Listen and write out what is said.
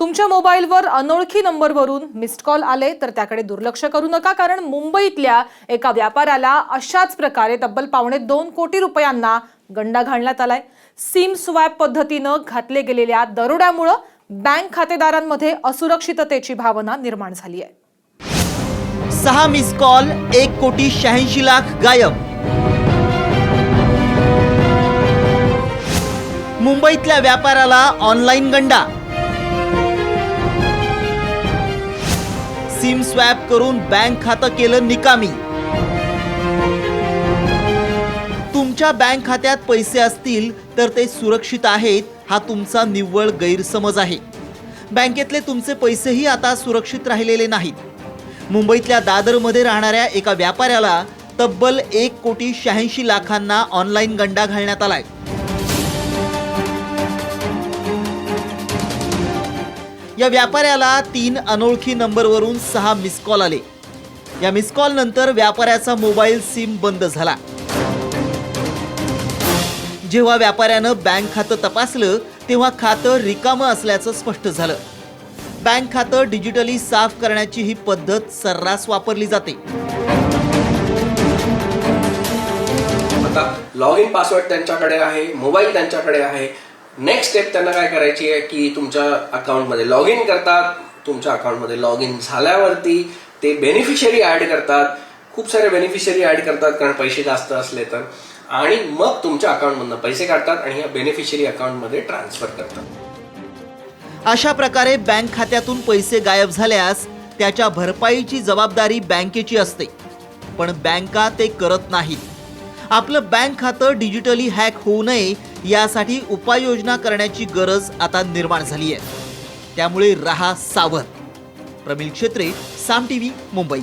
तुमच्या मोबाईलवर अनोळखी नंबरवरून मिस्ड कॉल आले तर त्याकडे दुर्लक्ष करू नका कारण मुंबईतल्या एका व्यापाऱ्याला अशाच प्रकारे तब्बल पावणे दोन कोटी रुपयांना गंडा घालण्यात आलाय. सिम स्वॅप पद्धतीनं घातले गेलेल्या दरोड्यामुळं बँक खातेदारांमध्ये असुरक्षिततेची भावना निर्माण झाली आहे. सहा मिस कॉल एक कोटी शहाऐंशी लाख गायब. मुंबईतल्या व्यापाराला ऑनलाईन गंडा. सिम स्वॅप करून बँक खातं केलं निकामी. तुमच्या बँक खात्यात पैसे असतील तर ते सुरक्षित आहेत हा तुमचा निव्वळ गैरसमज आहे. बँकेतले तुमचे पैसेही आता सुरक्षित राहिलेले नाहीत. मुंबईतल्या दादरमध्ये राहणाऱ्या एका व्यापाऱ्याला तब्बल एक कोटी शहाऐंशी लाखांना ऑनलाईन गंडा घालण्यात आलाय. या व्यापाऱ्याला तीन अनोळखी नंबरवरून सहा मिस कॉल आले. या मिस कॉल नंतर व्यापाऱ्याचा मोबाईल सिम बंद झाला. जेव्हा व्यापाऱ्यानं बँक खातं तपासलं तेव्हा खातं रिकामं असल्याचं स्पष्ट झालं. बँक खातं डिजिटली साफ करण्याची ही पद्धत सर्रास वापरली जाते. आता लॉग इन पासवर्ड त्यांच्याकडे आहे मोबाईल त्यांच्याकडे आहे नेक्स्ट स्टेप त्यांना काय करायची आहे की तुमच्या अकाउंटमध्ये लॉग इन करतात. तुमच्या अकाउंटमध्ये लॉग इन झाल्यावरती ते बेनिफिशरी ॲड करतात. खूप सारे बेनिफिशरी ॲड करतात कारण पैसे जास्त असले तर. आणि मग तुमच्या अकाउंटमधनं पैसे काढतात आणि या बेनिफिशरी अकाउंटमध्ये ट्रान्सफर करतात. अशा प्रकारे बँक खात्यातून पैसे गायब झाल्यास त्याच्या भरपाईची जबाबदारी बँकेची असते. पण बँका ते करत नाहीत आपलं बँक खातं डिजिटली हॅक होऊ नये यासाठी उपाययोजना करण्याची गरज आता निर्माण झाली आहे. त्यामुळे रहा सावध. प्रमिल क्षेत्रे साम टी व्ही मुंबई.